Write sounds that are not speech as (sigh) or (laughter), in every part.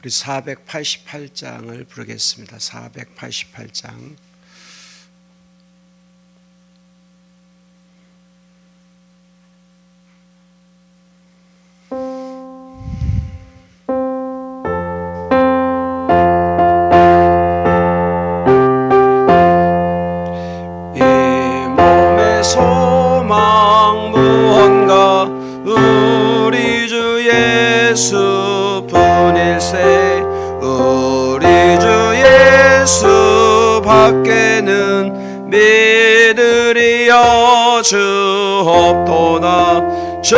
우리 488장을 부르겠습니다. 488장. 없도나 주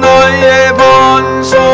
나의 반석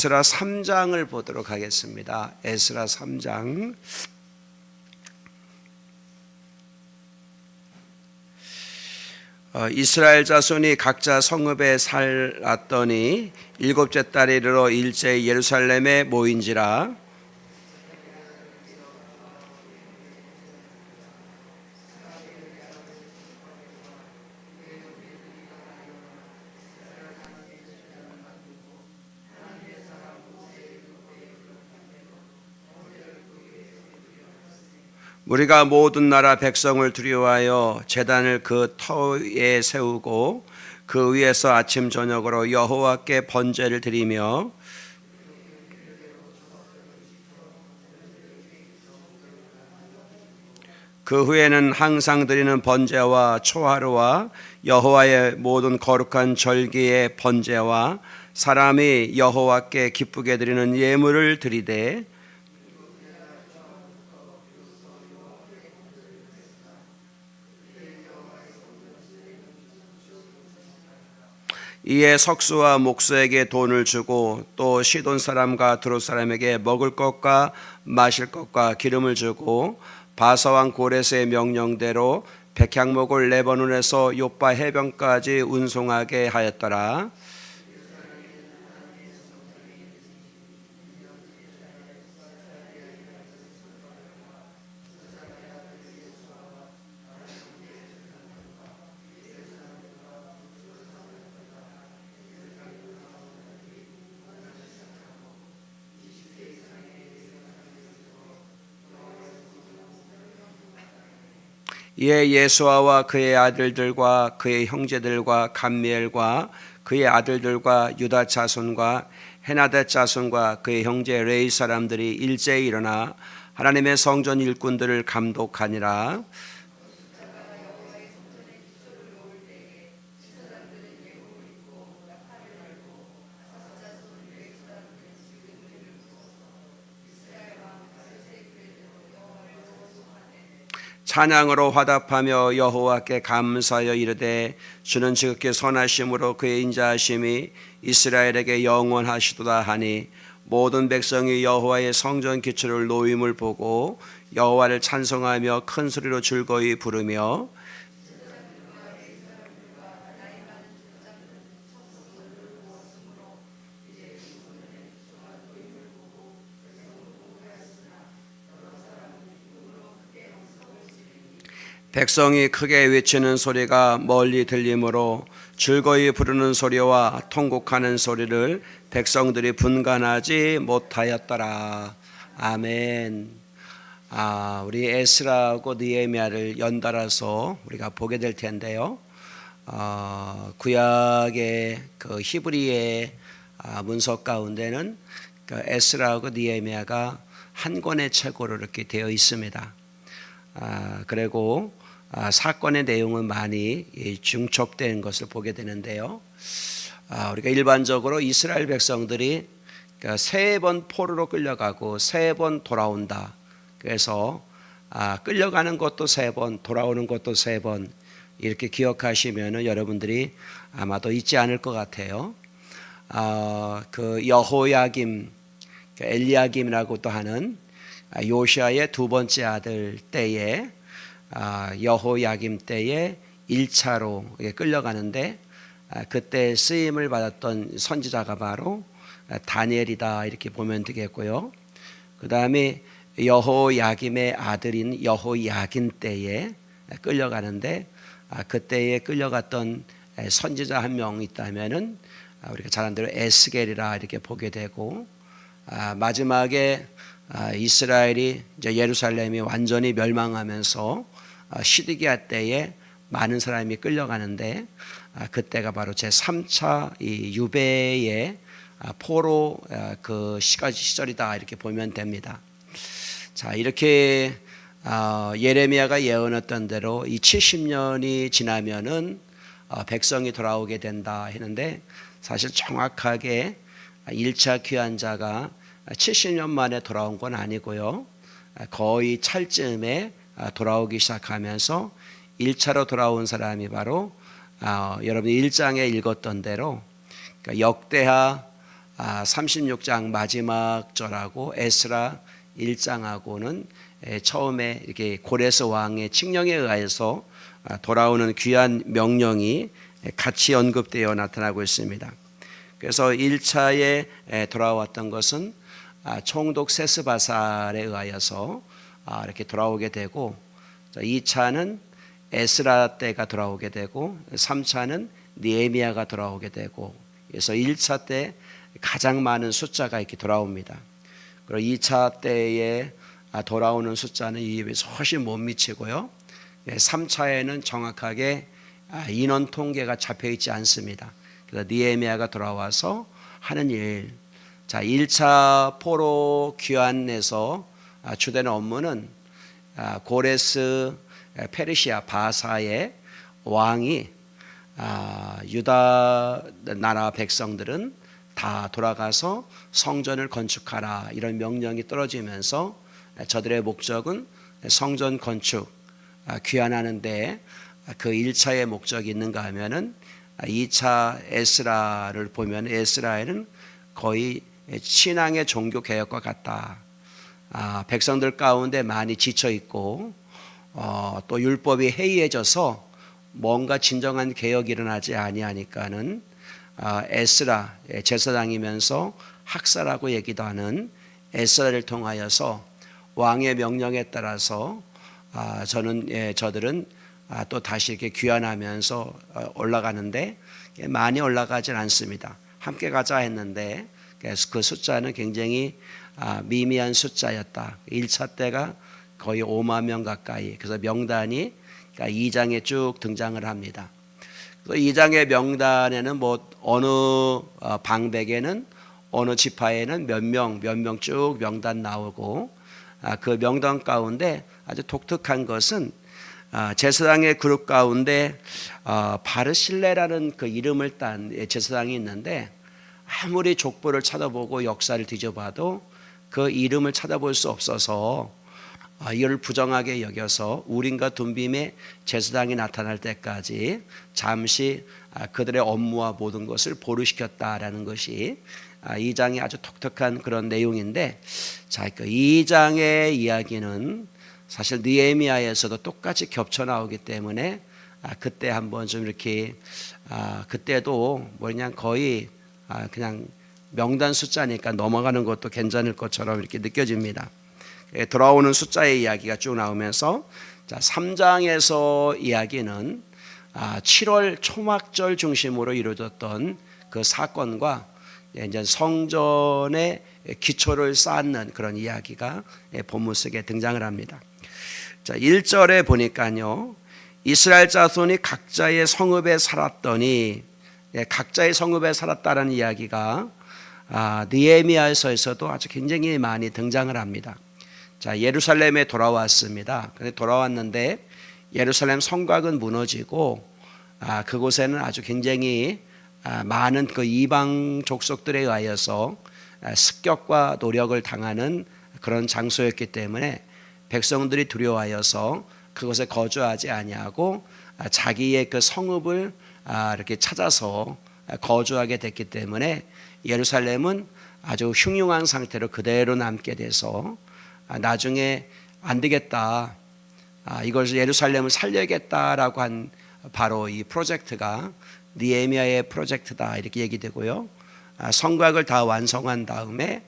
에스라 3장을 보도록 하겠습니다. 에스라 3장. 어, 이스라엘 자손이 각자 성읍에 살았더니 일곱째 달에 이르러 일제 예루살렘에 모인지라 우리가 모든 나라 백성을 두려워하여 제단을 그 터에 세우고 그 위에서 아침 저녁으로 여호와께 번제를 드리며 그 후에는 항상 드리는 번제와 초하루와 여호와의 모든 거룩한 절기의 번제와 사람이 여호와께 기쁘게 드리는 예물을 드리되 이에 석수와 목수에게 돈을 주고 또 시돈 사람과 드롯 사람에게 먹을 것과 마실 것과 기름을 주고 바사왕 고레스의 명령대로 백향목을 레바논에서 요빠 해변까지 운송하게 하였더라. 이에 예수아와 그의 아들들과 그의 형제들과 감미엘과 그의 아들들과 유다 자손과 헤나데 자손과 그의 형제 레이 사람들이 일제히 일어나 하나님의 성전 일꾼들을 감독하니라 찬양으로 화답하며 여호와께 감사하여 이르되 주는 지극히 선하심으로 그의 인자하심이 이스라엘에게 영원하시도다 하니 모든 백성이 여호와의 성전 기초를 놓임을 보고 여호와를 찬송하며 큰 소리로 즐거이 부르며 백성이 크게 외치는 소리가 멀리 들리므로 즐거이 부르는 소리와 통곡하는 소리를 백성들이 분간하지 못하였더라. 아멘. 아, 우리 에스라하고 느헤미야를 연달아서 우리가 보게 될 텐데요. 어, 구약의 그 히브리의 아, 문서 가운데는 그 에스라하고 느헤미야가 한 권의 책으로 이렇게 되어 있습니다. 아, 그리고 아, 사건의 내용은 많이 이, 중첩된 것을 보게 되는데요. 아, 우리가 일반적으로 이스라엘 백성들이 그러니까 세번 포로로 끌려가고 세 번 돌아온다. 그래서 아, 끌려가는 것도 세 번, 돌아오는 것도 세 번 이렇게 기억하시면은 여러분들이 아마도 잊지 않을 것 같아요. 아, 그 여호야김, 그 엘리야김이라고도 하는 아, 요시아의 두 번째 아들 때에 아, 여호야김 때에 1차로 끌려가는데 아, 그때 쓰임을 받았던 선지자가 바로 아, 다니엘이다 이렇게 보면 되겠고요. 그 다음에 여호야김의 아들인 여호야긴 때에 끌려가는데 그때에 끌려갔던 선지자 한 명 있다면은 우리가 잘한 대로 에스겔이라 이렇게 보게 되고 마지막에 이스라엘이 이제 예루살렘이 완전히 멸망하면서 시드기야 때에 많은 사람이 끌려가는데 그때가 바로 제 3차 이 유배의 포로 그 시절이다 이렇게 보면 됩니다. 자 이렇게 예레미야가 예언했던 대로 이 70년이 지나면은 백성이 돌아오게 된다 했는데 사실 정확하게 1차 귀환자가 70년 만에 돌아온 건 아니고요. 거의 찰쯤에 돌아오기 시작하면서 1차로 돌아온 사람이 바로 어, 여러분이 1장에 읽었던 대로 그러니까 역대하 아, 36장 마지막 절하고 에스라 1장하고는 에, 처음에 이렇게 고레스 왕의 칙령에 아, 돌아오는 귀한 명령이 같이 언급되어 나타나고 있습니다. 그래서 1차에 돌아왔던 것은 아, 총독 세스바살에 의하여서 아, 이렇게 돌아오게 되고 2차는 에스라 때가 돌아오게 되고 3차는 니에미아가 돌아오게 되고 그래서 1차 때 가장 많은 숫자가 이렇게 돌아옵니다. 그리고 2차 때에 아, 돌아오는 숫자는 이에 비해서 훨씬 못 미치고요. 3차에는 정확하게 아, 인원 통계가 잡혀 있지 않습니다. 그래서 니에미아가 돌아와서 하는 일. 자, 1차 포로 귀환에서 아, 주된 업무는 고레스 페르시아 바사의 왕이 유다 나라 백성들은 다 돌아가서 성전을 건축하라 이런 명령이 떨어지면서 저들의 목적은 성전 건축 귀환하는데 그 1차의 목적이 있는가 하면은 2차 에스라를 보면 에스라엘은 거의 신앙의 종교 개혁과 같다. 아, 백성들 가운데 많이 지쳐 있고 어, 또 율법이 해이해져서 뭔가 진정한 개혁이 일어나지 아니하니까는 아, 에스라 예, 제사장이면서 학사라고 얘기도 하는 에스라를 통하여서 왕의 명령에 따라서 아, 저는 예, 저들은 아, 또 다시 이렇게 귀환하면서 어, 올라가는데 많이 올라가질 않습니다. 함께 가자 했는데 그 숫자는 굉장히 아, 미미한 숫자였다. 1차 때가 거의 5만 명 가까이. 그래서 명단이 2장에 그러니까 쭉 등장을 합니다. 2장의 명단에는 뭐 어느 어, 방백에는 어느 지파에는 몇 명, 몇 명 쭉 명단 나오고 아, 그 명단 가운데 아주 독특한 것은 아, 제사장의 그룹 가운데 어, 바르실레라는 그 이름을 딴 제사장이 있는데 아무리 족보를 찾아보고 역사를 뒤져봐도 그 이름을 찾아볼 수 없어서 아, 이를 부정하게 여겨서 우림과 둠빔의 제사장이 나타날 때까지 잠시 아, 그들의 업무와 모든 것을 보류시켰다라는 것이 아, 이 장의 아주 독특한 그런 내용인데 자, 그이 장의 이야기는 사실 니에미아에서도 똑같이 겹쳐 나오기 때문에 아, 그때 한번 좀 이렇게 아, 그때도 뭐냐 거의 아, 그냥 명단 숫자니까 넘어가는 것도 괜찮을 것처럼 이렇게 느껴집니다. 예, 돌아오는 숫자의 이야기가 쭉 나오면서 자, 3장에서 이야기는 아, 7월 초막절 중심으로 이루어졌던 그 사건과 예, 이제 성전의 기초를 쌓는 그런 이야기가 예, 본문 속에 등장을 합니다. 자, 1절에 보니까요. 이스라엘 자손이 각자의 성읍에 살았더니 예, 각자의 성읍에 살았다는 이야기가 아, 느헤미야서에서도 아주 굉장히 많이 등장을 합니다. 자, 예루살렘에 돌아왔습니다. 근데 돌아왔는데 예루살렘 성곽은 무너지고 아, 그곳에는 아주 굉장히 아, 많은 그 이방 족속들에 의하여서 아, 습격과 노력을 당하는 그런 장소였기 때문에 백성들이 두려워하여서 그곳에 거주하지 아니하고 아, 자기의 그 성읍을 아, 이렇게 찾아서 아, 거주하게 됐기 때문에 예루살렘은 아주 흉흉한 상태로 그대로 남게 돼서 아, 나중에 안 되겠다. 아, 이것을 예루살렘을 살려야겠다라고 한 바로 이 프로젝트가 니에미아의 프로젝트다 이렇게 얘기되고요. 아, 성곽을 다 완성한 다음에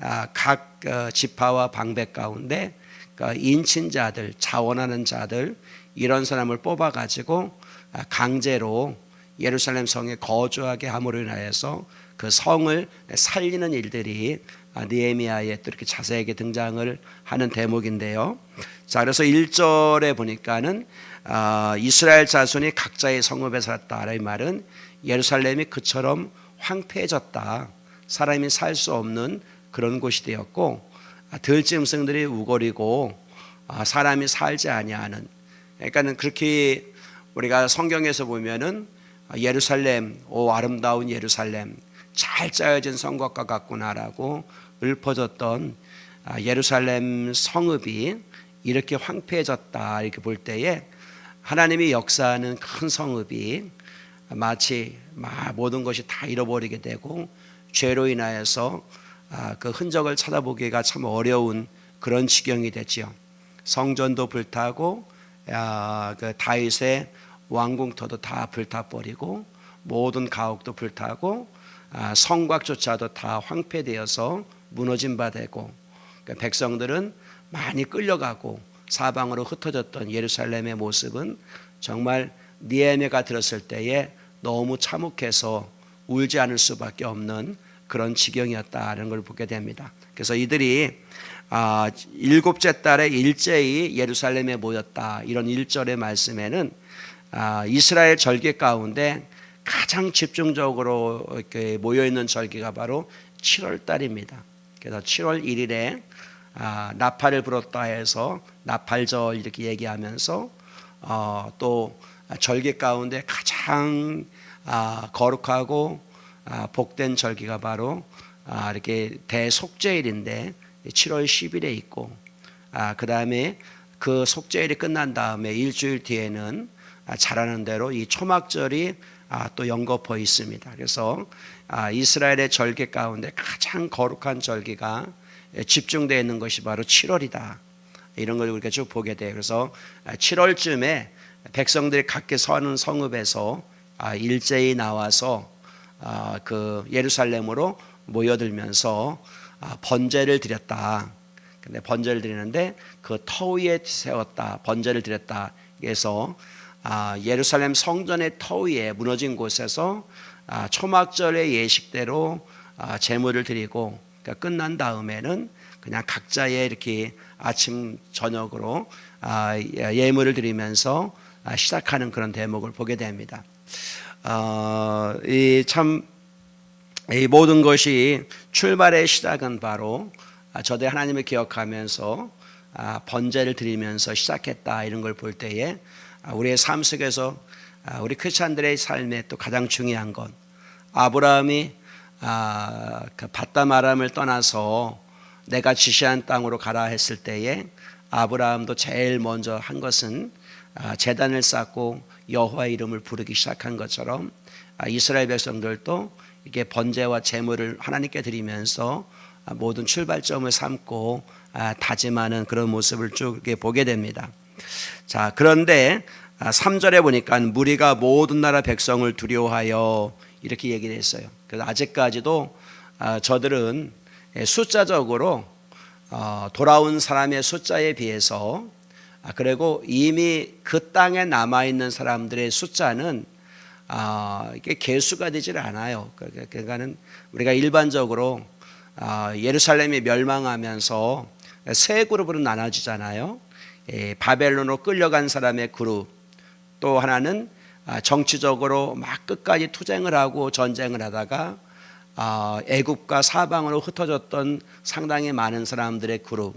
아, 각 어, 지파와 방백 가운데 그 인친자들, 자원하는 자들 이런 사람을 뽑아 가지고 아, 강제로 예루살렘 성에 거주하게 함으로 인하여서 그 성을 살리는 일들이 아, 느헤미야에 또 이렇게 자세하게 등장을 하는 대목인데요. 자, 그래서 1절에 보니까는 아, 이스라엘 자손이 각자의 성읍에 살았다라는 말은 예루살렘이 그처럼 황폐해졌다. 사람이 살 수 없는 그런 곳이 되었고 아, 들짐승들이 우거리고 아, 사람이 살지 아니하는 그러니까는 그렇게 우리가 성경에서 보면은 아, 예루살렘 오 아름다운 예루살렘 잘 짜여진 성곽과 같구나라고 읊어졌던 아, 예루살렘 성읍이 이렇게 황폐해졌다 이렇게 볼 때에 하나님이 역사하는 큰 성읍이 마치 마- 모든 것이 다 잃어버리게 되고 죄로 인하여서 아, 그 흔적을 찾아보기가 참 어려운 그런 지경이 됐지요. 성전도 불타고 아, 그 다윗의 왕궁터도 다 불타버리고 모든 가옥도 불타고 아, 성곽조차도 다 황폐되어서 무너진 바 되고 그러니까 백성들은 많이 끌려가고 사방으로 흩어졌던 예루살렘의 모습은 정말 니에메가 들었을 때에 너무 참혹해서 울지 않을 수밖에 없는 그런 지경이었다는 걸 보게 됩니다. 그래서 이들이 아, 일곱째 달에 일제히 예루살렘에 모였다 이런 일절의 말씀에는 아, 이스라엘 절기 가운데 가장 집중적으로 이렇게 모여 있는 절기가 바로 7월 달입니다. 그래서 7월 1일에 아, 나팔을 불었다 해서 나팔절 이렇게 얘기하면서 어, 또 절기 가운데 가장 아, 거룩하고 아, 복된 절기가 바로 아, 이렇게 대속죄일인데 7월 10일에 있고 아, 그 다음에 그 속죄일이 끝난 다음에 일주일 뒤에는 아, 잘하는 대로 이 초막절이 아, 또 연거포 있습니다. 그래서 아, 이스라엘의 절기 가운데 가장 거룩한 절기가 집중되어 있는 것이 바로 7월이다. 이런 걸 우리가 쭉 보게 돼요. 그래서 7월쯤에 백성들이 각기 서는 성읍에서 아, 일제히 나와서 아, 그 예루살렘으로 모여들면서 아, 번제를 드렸다. 근데 번제를 드리는데 그 터 위에 세웠다. 번제를 드렸다. 그래서 아, 예루살렘 성전의 터 위에 무너진 곳에서 아, 초막절의 예식대로 아, 제물을 드리고 그러니까 끝난 다음에는 그냥 각자의 이렇게 아침 저녁으로 아, 예- 예물을 드리면서 아, 시작하는 그런 대목을 보게 됩니다. 어, 이참 이 모든 것이 출발의 시작은 바로 아, 저대 하나님을 기억하면서 아, 번제를 드리면서 시작했다 이런 걸 볼 때에 아, 우리의 삶 속에서 아, 우리 크리스천들의 삶에 또 가장 중요한 건 아브라함이 아, 그 바다마람을 떠나서 내가 지시한 땅으로 가라 했을 때에 아브라함도 제일 먼저 한 것은 아, 제단을 쌓고 여호와의 이름을 부르기 시작한 것처럼 아, 이스라엘 백성들도 이게 번제와 제물을 하나님께 드리면서 아, 모든 출발점을 삼고 아, 다짐하는 그런 모습을 쭉 보게 됩니다. 자, 그런데 3절에 보니까 무리가 모든 나라 백성을 두려워하여 이렇게 얘기를 했어요. 그래서 아직까지도 아, 저들은 예, 숫자적으로 어, 돌아온 사람의 숫자에 비해서 아, 그리고 이미 그 땅에 남아 있는 사람들의 숫자는 아, 이게 개수가 되질 않아요. 그러니까- 그러니까는 우리가 일반적으로 아, 예루살렘이 멸망하면서 세 그룹으로 나눠지잖아요. 예, 바벨론으로 끌려간 사람의 그룹, 또 하나는 아, 정치적으로 막 끝까지 투쟁을 하고 전쟁을 하다가 아, 애굽과 사방으로 흩어졌던 상당히 많은 사람들의 그룹.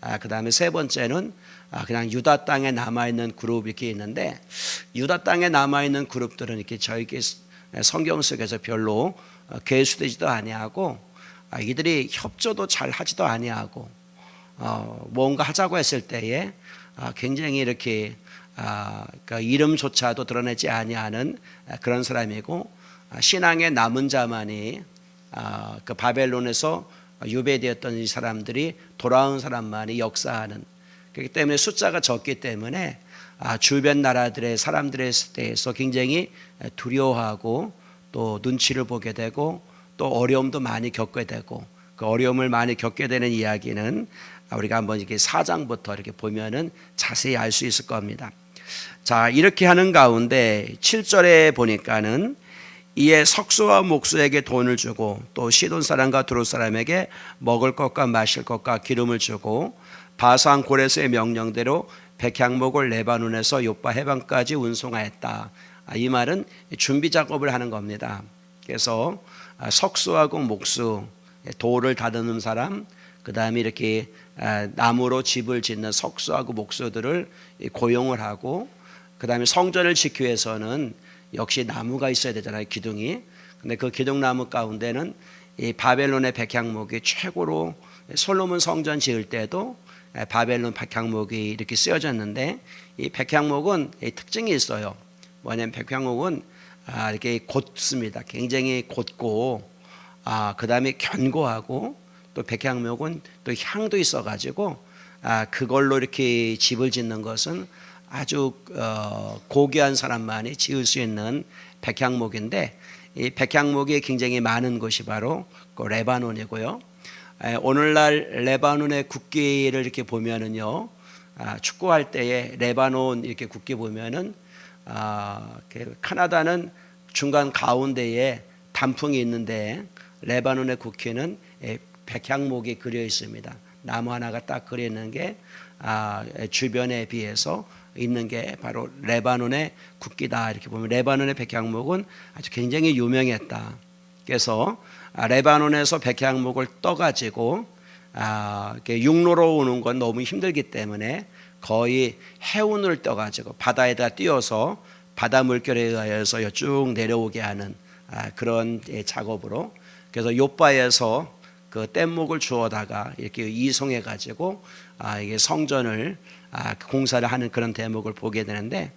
아, 그다음에 세 번째는 아, 그냥 유다 땅에 남아 있는 그룹 이렇게 있는데 유다 땅에 남아 있는 그룹들은 이렇게 저희 성경 속에서 별로 어, 계수되지도 아니하고 아, 이들이 협조도 잘 하지도 아니하고 어, 뭔가 하자고 했을 때에 아, 굉장히 이렇게 아, 그 이름조차도 드러내지 아니하는 아, 그런 사람이고 아, 신앙의 남은 자만이 아, 그 바벨론에서 유배되었던 이 사람들이 돌아온 사람만이 역사하는 그렇기 때문에 숫자가 적기 때문에 아, 주변 나라들의 사람들에 대해서 굉장히 두려워하고 또 눈치를 보게 되고 또 어려움도 많이 겪게 되고 그 어려움을 많이 겪게 되는 이야기는 우리가 한번 이렇게 사장부터 이렇게 보면은 자세히 알 수 있을 겁니다. 자, 이렇게 하는 가운데 7절에 보니까는 이에 석수와 목수에게 돈을 주고 또 시돈 사람과 두루 사람에게 먹을 것과 마실 것과 기름을 주고 바산 고레스의 명령대로 백향목을 레바논에서 요파 해방까지 운송하였다. 아, 이 말은 준비 작업을 하는 겁니다. 그래서 아, 석수하고 목수, 돌을 다듬는 사람, 그 다음에 이렇게 아, 나무로 집을 짓는 석수하고 목수들을 고용을 하고, 그 다음에 성전을 지키기 위해서는 역시 나무가 있어야 되잖아요, 기둥이. 근데 그 기둥나무 가운데는 이 바벨론의 백향목이 최고로 솔로몬 성전 지을 때도 바벨론 백향목이 이렇게 쓰여졌는데 이 백향목은 특징이 있어요. 뭐냐면 백향목은 아, 이렇게 곧습니다. 굉장히 곧고 아, 그 다음에 견고하고 또 백향목은 또 향도 있어가지고 아, 그걸로 이렇게 집을 짓는 것은 아주 어, 고귀한 사람만이 지을 수 있는 백향목인데 이 백향목이 굉장히 많은 곳이 바로 그 레바논이고요. 에, 오늘날 레바논의 국기를 이렇게 보면은요, 아, 축구할 때에 레바논 이렇게 국기 보면은 아, 그 카나다는 중간 가운데에 단풍이 있는데 레바논의 국기는 에, 백향목이 그려 있습니다. 나무 하나가 딱 그려 있는 게 아, 주변에 비해서 있는 게 바로 레바논의 국기다 이렇게 보면 레바논의 백향목은 아주 굉장히 유명했다. 그래서 아, 레바논에서 백향목을 떠가지고 아, 이렇게 육로로 오는 건 너무 힘들기 때문에 거의 해운을 떠가지고 바다에다 띄워서 바다 물결에 의하여서 쭉 내려오게 하는 아, 그런 예, 작업으로 그래서 요바에서 그 뗏목을 주워다가 이렇게 이송해 가지고 아, 이게 성전을 아, 공사를 하는 그런 대목을 보게 되는데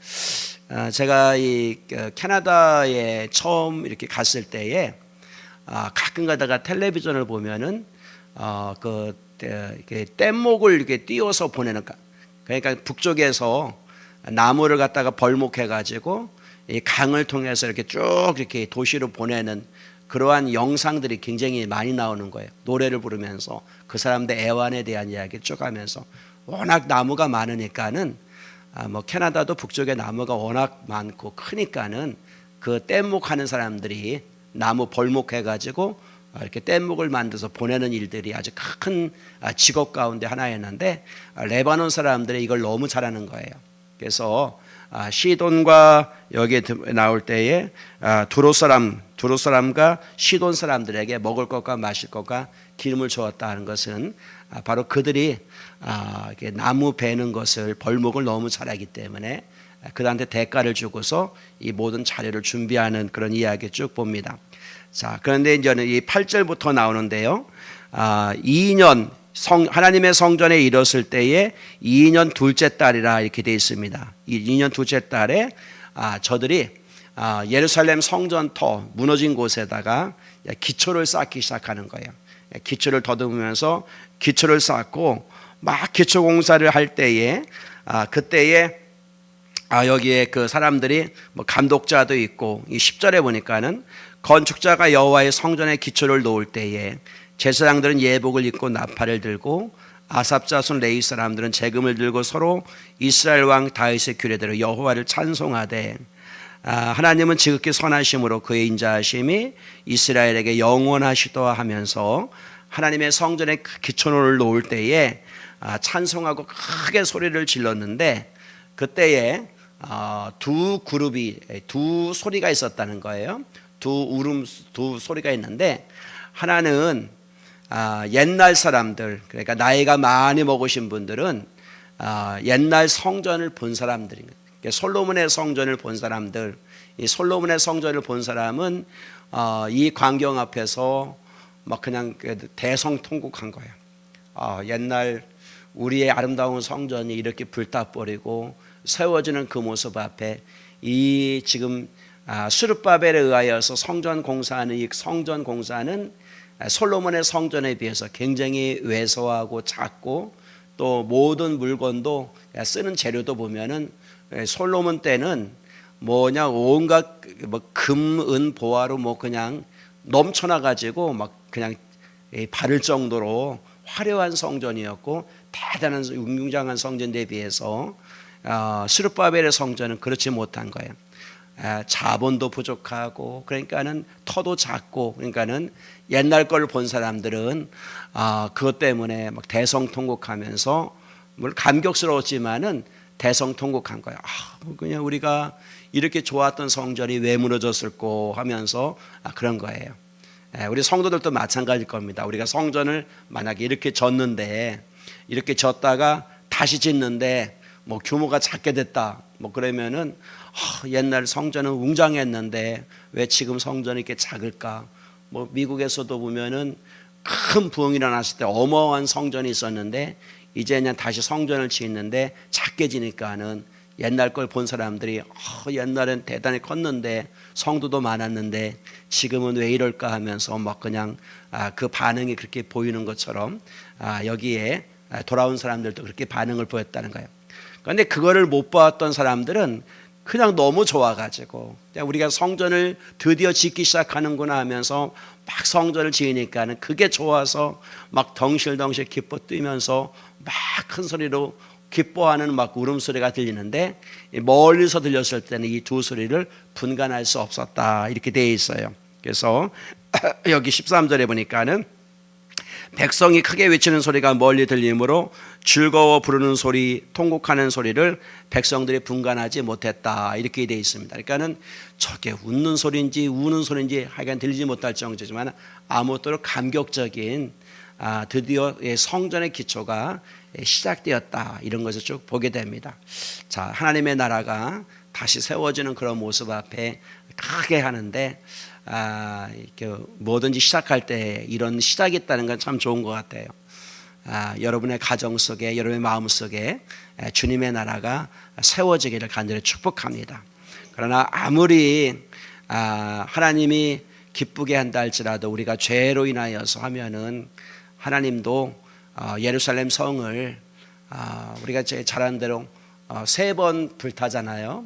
아, 제가 이그 캐나다에 처음 이렇게 갔을 때에 아, 가끔 가다가 텔레비전을 보면은 어, 그 이렇게 뗏목을 이렇게 띄워서 보내는 가- 그러니까 북쪽에서 나무를 갖다가 벌목해 가지고 이 강을 통해서 이렇게 쭉 이렇게 도시로 보내는 그러한 영상들이 굉장히 많이 나오는 거예요. 노래를 부르면서 그 사람들 애완에 대한 이야기 쭉 하면서 워낙 나무가 많으니까는 아, 뭐 캐나다도 북쪽에 나무가 워낙 많고 크니까는 그 뗏목 하는 사람들이 나무 벌목해 가지고 아, 이렇게 뗏목을 만들어서 보내는 일들이 아주 큰 아, 직업 가운데 하나였는데 아, 레바논 사람들이 이걸 너무 잘하는 거예요. 그래서 아, 시돈과 여기에 드- 나올 때에 아, 두로 사람 두로 사람과 시돈 사람들에게 먹을 것과 마실 것과 기름을 주었다 하는 것은 아, 바로 그들이 아, 나무 베는 것을 벌목을 너무 잘하기 때문에 아, 그들한테 대가를 주고서 이 모든 자료를 준비하는 그런 이야기 쭉 봅니다. 자, 그런데 이제는 이 8절부터 나오는데요. 아, 2년 성, 하나님의 성전에 이뤘을 때에 2년 둘째 달이라 이렇게 되어 있습니다. 이 2년 둘째 달에 아, 저들이 아, 예루살렘 성전터 무너진 곳에다가 기초를 쌓기 시작하는 거예요. 기초를 더듬으면서 기초를 쌓고 막 기초 공사를 할 때에 아, 그때에 아 여기에 그 사람들이 뭐 감독자도 있고 이 10절에 보니까는 건축자가 여호와의 성전의 기초를 놓을 때에 제사장들은 예복을 입고 나팔을 들고 아삽 자손 레이 사람들은 재금을 들고 서로 이스라엘 왕 다윗의 규례대로 여호와를 찬송하되 아, 하나님은 지극히 선하심으로 그의 인자하심이 이스라엘에게 영원하시도다 하면서 하나님의 성전에 그 기초를 놓을 때에 아, 찬송하고 크게 소리를 질렀는데 그때에 어, 두 그룹이 두 소리가 있었다는 거예요. 두 울음 두 소리가 있는데 하나는 아, 옛날 사람들 그러니까 나이가 많이 먹으신 분들은 아, 옛날 성전을 본 사람들입니다. 그러니까 솔로몬의 성전을 본 사람들, 이 솔로몬의 성전을 본 사람은 어, 이 광경 앞에서 막 그냥 그 대성통곡한 거예요. 어, 옛날 우리의 아름다운 성전이 이렇게 불타버리고 세워지는 그 모습 앞에 이 지금 아, 수르바벨에 의하여서 성전 공사하는 이 성전 공사는 솔로몬의 성전에 비해서 굉장히 왜소하고 작고 또 모든 물건도 쓰는 재료도 보면은 솔로몬 때는 뭐냐 온갖 뭐 금, 은, 보화로 뭐 그냥 넘쳐나 가지고 막 그냥 바를 정도로 화려한 성전이었고 대단한 웅장한 성전에 비해서 어, 스룹바벨의 성전은 그렇지 못한 거예요. 에, 자본도 부족하고 그러니까는 터도 작고 그러니까는 옛날 걸 본 사람들은 어, 그것 때문에 막 대성통곡하면서 물론 감격스러웠지만은 대성통곡한 거예요. 아, 그냥 우리가 이렇게 좋았던 성전이 왜 무너졌을까 하면서 아, 그런 거예요. 에, 우리 성도들도 마찬가지일 겁니다. 우리가 성전을 만약에 이렇게 졌는데 이렇게 졌다가 다시 짓는데 뭐 규모가 작게 됐다. 뭐 그러면은 어, 옛날 성전은 웅장했는데 왜 지금 성전이 이렇게 작을까? 뭐 미국에서도 보면은 큰 부흥이 일어났을 때 어마어마한 성전이 있었는데 이제 그냥 다시 성전을 짓는데 작게 지니까는 옛날 걸 본 사람들이 어, 옛날엔 대단히 컸는데 성도도 많았는데 지금은 왜 이럴까 하면서 막 그냥 아, 그 반응이 그렇게 보이는 것처럼 아, 여기에 돌아온 사람들도 그렇게 반응을 보였다는 거예요. 그런데 그거를 못 봤던 사람들은 그냥 너무 좋아가지고 우리가 성전을 드디어 짓기 시작하는구나 하면서 막 성전을 지으니까는 그게 좋아서 막 덩실덩실 기뻐 뛰면서 막 큰 소리로 기뻐하는 막 울음소리가 들리는데 멀리서 들렸을 때는 이 두 소리를 분간할 수 없었다 이렇게 되어 있어요. 그래서 (clears throat) 여기 13절에 보니까는 백성이 크게 외치는 소리가 멀리 들리므로 즐거워 부르는 소리, 통곡하는 소리를 백성들이 분간하지 못했다. 이렇게 되어 있습니다. 그러니까는 저게 웃는 소리인지 우는 소리인지 하여간 들리지 못할 정도지만 아무쪼록 감격적인 아, 드디어 성전의 기초가 시작되었다. 이런 것을 쭉 보게 됩니다. 자, 하나님의 나라가 다시 세워지는 그런 모습 앞에 크게 하는데 아, 뭐든지 시작할 때 이런 시작이 있다는 건 참 좋은 것 같아요. 아, 여러분의 가정 속에 여러분의 마음 속에 주님의 나라가 세워지기를 간절히 축복합니다. 그러나 아무리 아, 하나님이 기쁘게 한다 할지라도 우리가 죄로 인하여서 하면은 하나님도 어, 예루살렘 성을 어, 우리가 제 잘한 대로 어, 세번 불타잖아요.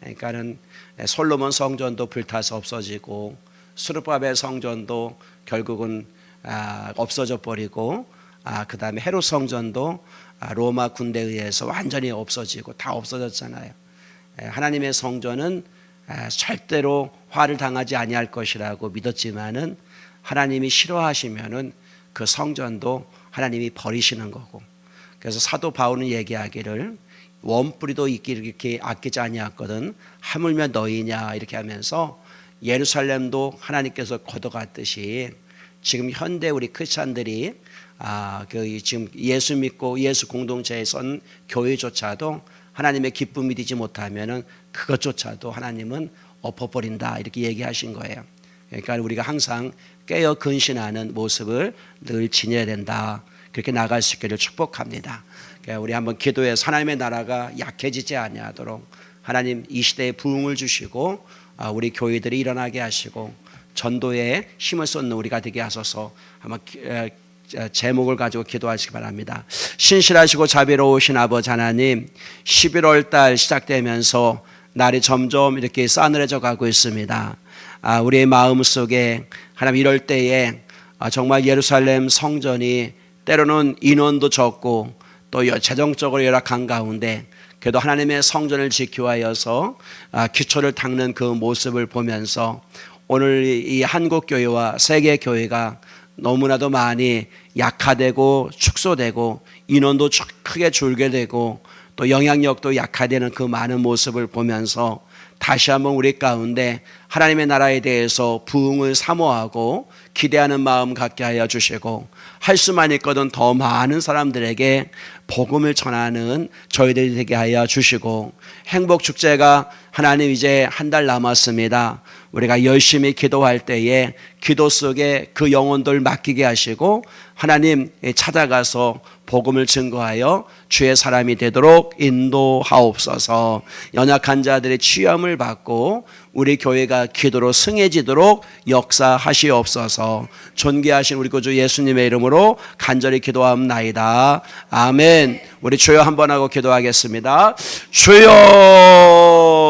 그러니까는 솔로몬 성전도 불타서 없어지고 수르바벨 성전도 결국은 아, 없어져 버리고 아, 그다음에 헤롯 성전도 아, 로마 군대에 의해서 완전히 없어지고 다 없어졌잖아요. 하나님의 성전은 절대로 화를 당하지 아니할 것이라고 믿었지만은 하나님이 싫어하시면은 그 성전도 하나님이 버리시는 거고. 그래서 사도 바울은 얘기하기를 원뿌리도 이렇게 아끼지 아니었거든 하물며 너희냐 이렇게 하면서 예루살렘도 하나님께서 걷어갔듯이 지금 현대 우리 크리스천들이 아, 그 지금 예수 믿고 예수 공동체에 선 교회조차도 하나님의 기쁨이 되지 못하면은 그것조차도 하나님은 엎어버린다 이렇게 얘기하신 거예요. 그러니까 우리가 항상 깨어 근신하는 모습을 늘 지녀야 된다. 그렇게 나갈 수 있기를 축복합니다. 그러니까 우리 한번 기도해서 하나님의 나라가 약해지지 아니하도록 하나님 이 시대에 부흥을 주시고 아, 우리 교회들이 일어나게 하시고 전도에 힘을 쏟는 우리가 되게 하소서 에, 제목을 가지고 기도하시기 바랍니다. 신실하시고 자비로우신 아버지 하나님 11월 달 시작되면서 날이 점점 이렇게 싸늘해져 가고 있습니다. 아, 우리의 마음 속에 하나님 이럴 때에 아, 정말 예루살렘 성전이 때로는 인원도 적고 또 여- 재정적으로 열악한 가운데 그래도 하나님의 성전을 지키하여서 아, 기초를 닦는 그 모습을 보면서 오늘 이 한국 교회와 세계 교회가 너무나도 많이 약화되고 축소되고 인원도 주- 크게 줄게 되고 또 영향력도 약화되는 그 많은 모습을 보면서 다시 한번 우리 가운데 하나님의 나라에 대해서 부흥을 사모하고 기대하는 마음 갖게 하여 주시고 할 수만 있거든 더 많은 사람들에게 복음을 전하는 저희들이 되게 하여 주시고 행복 축제가 하나님 이제 한 달 남았습니다. 우리가 열심히 기도할 때에 기도 속에 그 영혼들 맡기게 하시고 하나님 찾아가서 복음을 증거하여 주의 사람이 되도록 인도하옵소서. 연약한 자들의 취함을 받고 우리 교회가 기도로 승해지도록 역사하시옵소서. 존귀하신 우리 구주 예수님의 이름으로 간절히 기도하옵나이다. 아멘. 우리 주여 한번 하고 기도하겠습니다. 주여